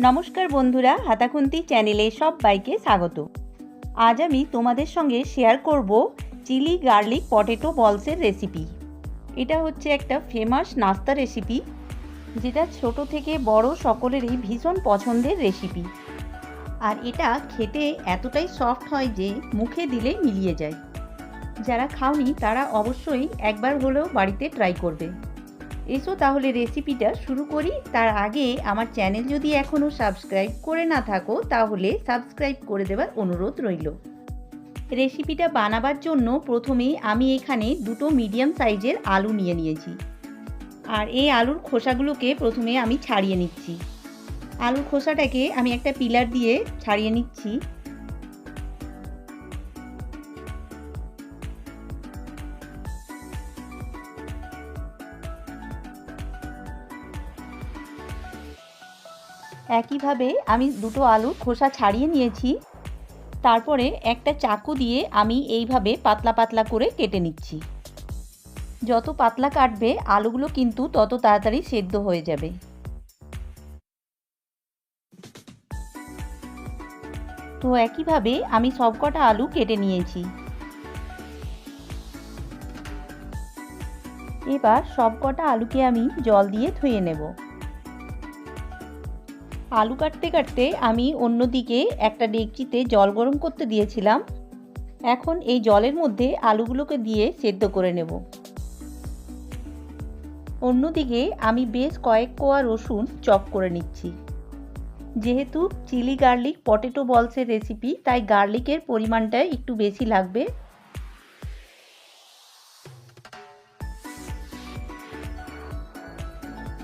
নমস্কার বন্ধুরা, হাতাখুন্তি চ্যানেলে সবাইকে স্বাগত। আজ আমি তোমাদের সঙ্গে শেয়ার করব চিলি গার্লিক পটেটো বলসের রেসিপি এটা হচ্ছে একটা ফেমাস নাস্তা রেসিপি যেটা ছোট থেকে বড় সকলেরই ভীষণ পছন্দের রেসিপি আর এটা খেতে এতটাই সফট হয় যে মুখে দিলে মিলিয়ে যায়। যারা খাওনি, তারা অবশ্যই একবার হলেও বাড়িতে ট্রাই করবে। এসো তাহলে রেসিপিটা শুরু করি। তার আগে আমার চ্যানেল যদি এখনও সাবস্ক্রাইব করে না থাকো, তাহলে সাবস্ক্রাইব করে দেওয়ার অনুরোধ রইল। রেসিপিটা বানাবার জন্য প্রথমেই আমি এখানে দুটো মিডিয়াম সাইজের আলু নিয়ে নিয়েছি। আর এই আলুর খোসাগুলোকে প্রথমে আমি ছাড়িয়ে নিচ্ছি। আলুর খোসাটাকে আমি একটা পিলার দিয়ে ছাড়িয়ে নিচ্ছি। একইভাবে আমি দুটো আলু খোসা ছাড়িয়ে নিয়েছি। তারপরে একটা চাকু দিয়ে আমি এইভাবে পাতলা পাতলা করে কেটে নিচ্ছি। যত পাতলা কাটবে, আলুগুলো কিন্তু তত তাড়াতাড়ি সেদ্ধ হয়ে যাবে। তো একইভাবে আমি সবকটা আলু কেটে নিয়েছি। এবার সবকটা আলুকে আমি জল দিয়ে ধুয়ে নেব। আলু কাটতে কাটতে আমি অন্যদিকে একটা ডেকচিতে জল গরম করতে দিয়েছিলাম। এখন এই জলের মধ্যে আলুগুলোকে দিয়ে সেদ্ধ করে নেব। অন্যদিকে আমি বেশ কয়েক কোয়া রসুন চপ করে নিচ্ছি। যেহেতু চিলি গার্লিক পটেটো বলসের রেসিপি তাই গার্লিকের পরিমাণটা একটু বেশি লাগবে।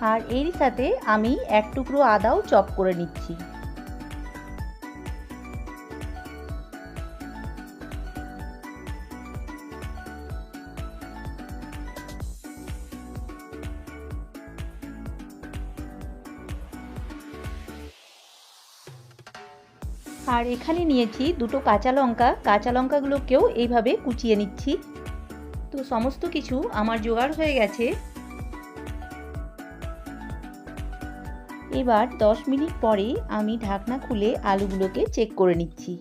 আর এরই সাথে আমি এক টুকরো আদাও চপ করে নিচ্ছি। আর এখানে নিয়েছি দুটো কাঁচা লঙ্কা। কাঁচা লঙ্কাগুলোকেও এইভাবে কুচিয়ে নিচ্ছি। তো সমস্ত কিছু আমার জোগাড় হয়ে গেছে। এবার 10 মিনিট পরে আমি ঢাকনা খুলে আলুগুলোকে চেক করে নিচ্ছি।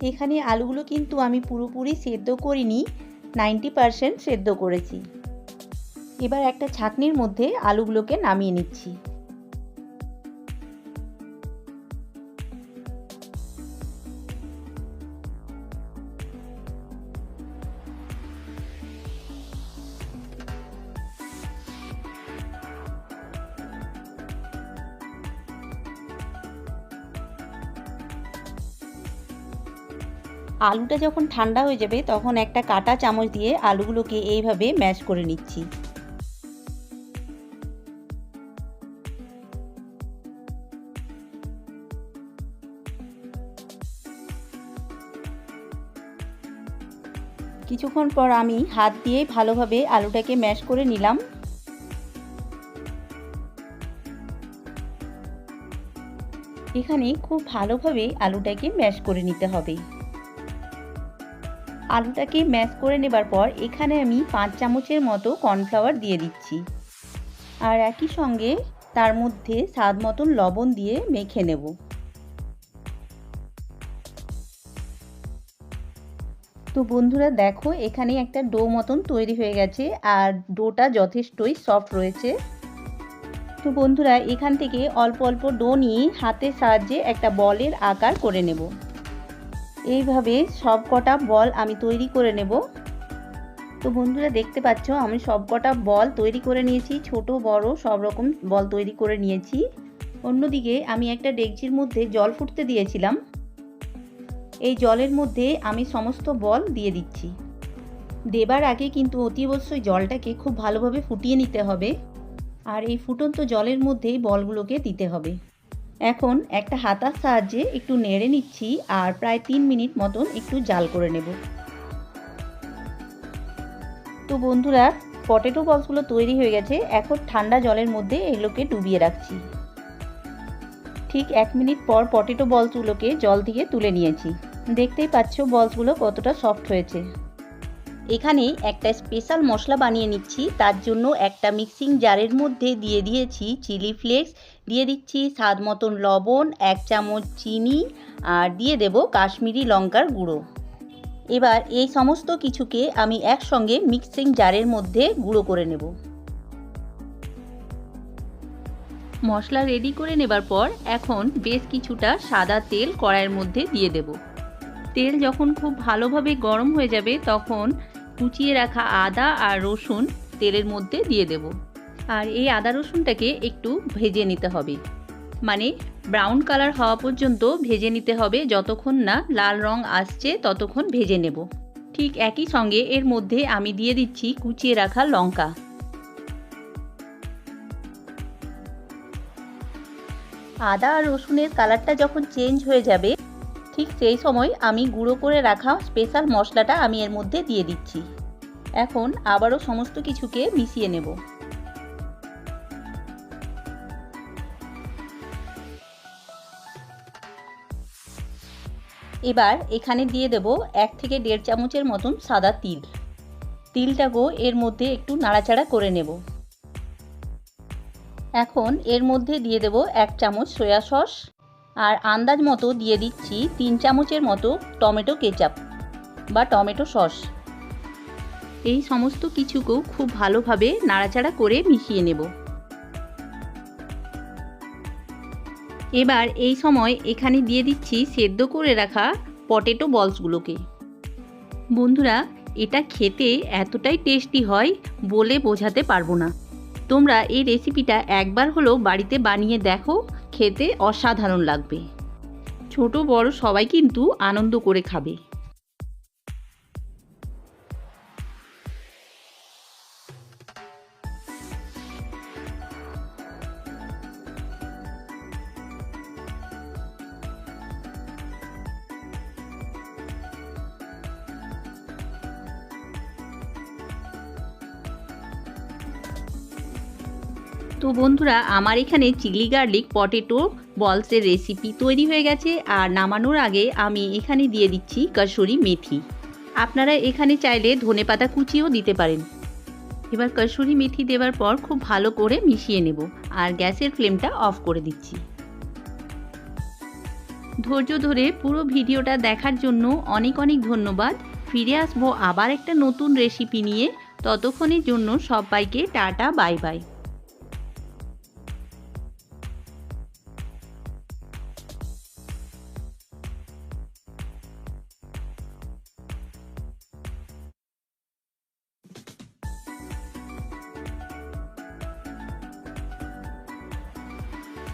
এখানে আলুগুলো কিন্তু আমি পুরোপুরি সেদ্ধ করিনি নাইনটি পারসেন্ট সেদ্ধ করেছি। এবার একটা ছাকনির মধ্যে আলুগুলোকে নামিয়ে নিচ্ছি। আলুটা যখন ঠান্ডা হয়ে যাবে, তখন একটা কাটা চামচ দিয়ে আলুগুলোকে এইভাবে ম্যাশ করে নিচ্ছি। কিছুক্ষণ পর আমি হাত দিয়ে ভালোভাবে আলুটাকে ম্যাশ করে নিলাম। এখানে খুব ভালোভাবে আলুটাকে ম্যাশ করে নিতে হবে। আলুটাকে ম্যাশ করে নেবার পর এখানে আমি পাঁচ চামচের মতো কর্নফ্লাওয়ার দিয়ে দিচ্ছি। আর একই সঙ্গে তার মধ্যে স্বাদ মতন লবণ দিয়ে মেখে নেব। তো বন্ধুরা দেখো, এখানে একটা ডো মতন তৈরি হয়ে গেছে আর ডোটা যথেষ্টই সফট রয়েছে। তো বন্ধুরা, এখান থেকে অল্প অল্প ডো নিয়ে হাতের সাহায্যে একটা বলের আকার করে নেব। এইভাবে সব কটা বল আমি তৈরি করে নেব। তো বন্ধুরা দেখতে পাচ্ছ, আমি সব কটা বল তৈরি করে নিয়েছি, ছোট, বড়, সব রকম বল তৈরি করে নিয়েছি। অন্যদিকে আমি একটা ডেকচির মধ্যে জল ফুটতে দিয়েছিলাম। এই জলের মধ্যে আমি সমস্ত বল দিয়ে দিচ্ছি। দেবার আগে কিন্তু অতি অবশ্যই জলটাকে খুব ভালোভাবে ফুটিয়ে নিতে হবে। আর এই ফুটন্ত জলের মধ্যেই বলগুলোকে দিতে হবে। এখন একটা হাতার সাহায্যে একটু নেড়ে নিচ্ছি আর প্রায় তিন মিনিট মতন একটু জাল করে নেব। তো বন্ধুরা, পটেটো বলসগুলো তৈরি হয়ে গেছে। এখন ঠান্ডা জলের মধ্যে এগুলোকে ডুবিয়ে রাখছি। ঠিক এক মিনিট পর পটেটো বলসগুলোকে জল থেকে তুলে নিয়েছি। দেখতেই পাচ্ছ বলসগুলো কতটা সফট হয়েছে। এখানে একটা স্পেশাল মশলা বানিয়ে নিচ্ছি। তার জন্য একটা মিক্সিং জারের মধ্যে দিয়ে দিয়েছি চিলি ফ্লেক্স। দিয়ে দিচ্ছি স্বাদ মতন লবণ, এক চামচ চিনি, আর দিয়ে দেব কাশ্মীরি লঙ্কার গুঁড়ো। এবার এই সমস্ত কিছুকে আমি একসঙ্গে মিক্সিং জারের মধ্যে গুঁড়ো করে নেব। মশলা রেডি করে নেবার পর এখন বেশ কিছুটা সাদা তেল কড়াইয়ের মধ্যে দিয়ে দেব। তেল যখন খুব ভালোভাবে গরম হয়ে যাবে, তখন কুচিয়ে রাখা আদা আর রসুন তেলের মধ্যে দিয়ে দেব। আর এই আদা রসুনটাকে একটু ভেজে নিতে হবে। মানে ব্রাউন কালার হওয়া পর্যন্ত ভেজে নিতে হবে। যতক্ষণ না লাল রং আসছে, ততক্ষণ ভেজে নেব। ঠিক একই সঙ্গে এর মধ্যে আমি দিয়ে দিচ্ছি কুচিয়ে রাখা লঙ্কা। আদা আর রসুনের কালারটা যখন চেঞ্জ হয়ে যাবে ঠিক সেই সময় আমি গুঁড়ো করে রাখা স্পেশাল মশলাটা আমি এর মধ্যে দিয়ে দিচ্ছি। এখন আবারও সমস্ত কিছুকে মিশিয়ে নেব। এবার এখানে দিয়ে দেব এক থেকে দেড় চামচের মতন সাদা তিল। তিলটাকেও এর মধ্যে একটু নাড়াচাড়া করে নেব। এখন এর মধ্যে দিয়ে দেব এক চামচ সয়া সস। আর আন্দাজ মতো দিয়ে দিচ্ছি তিন চামচের মতো টমেটো কেচাপ বা টমেটো সস। এই সমস্ত কিছুকেও খুব ভালোভাবে নাড়াচাড়া করে মিশিয়ে নেব। এবার এই সময় এখানে দিয়ে দিচ্ছি সেদ্ধ করে রাখা পটেটো বলসগুলোকে। বন্ধুরা, এটা খেতে এতটাই টেস্টি হয় বলে বোঝাতে পারব না। তোমরা এই রেসিপিটা একবার হলেও বাড়িতে বানিয়ে দেখো খেতে অসাধারণ লাগবে। ছোট বড় সবাই কিন্তু আনন্দ করে খাবে। তো বন্ধুরা, আমার এখানে চিলি গার্লিক পটেটো বলসের রেসিপি তৈরি হয়ে গেছে আর নামানোর আগে আমি এখানে দিয়ে দিচ্ছি কসুরি মেথি। আপনারা এখানে চাইলে ধনে পাতা কুচিও দিতে পারেন। এবার কসুরি মেথি দেওয়ার পর খুব ভালো করে মিশিয়ে নেব আর গ্যাসের ফ্লেমটা অফ করে দিচ্ছি। ধৈর্য ধরে পুরো ভিডিওটা দেখার জন্য অনেক অনেক ধন্যবাদ। ফিরে আসব আবার একটা নতুন রেসিপি নিয়ে। ততক্ষণের জন্য সবাইকে টাটা, বাই বাই।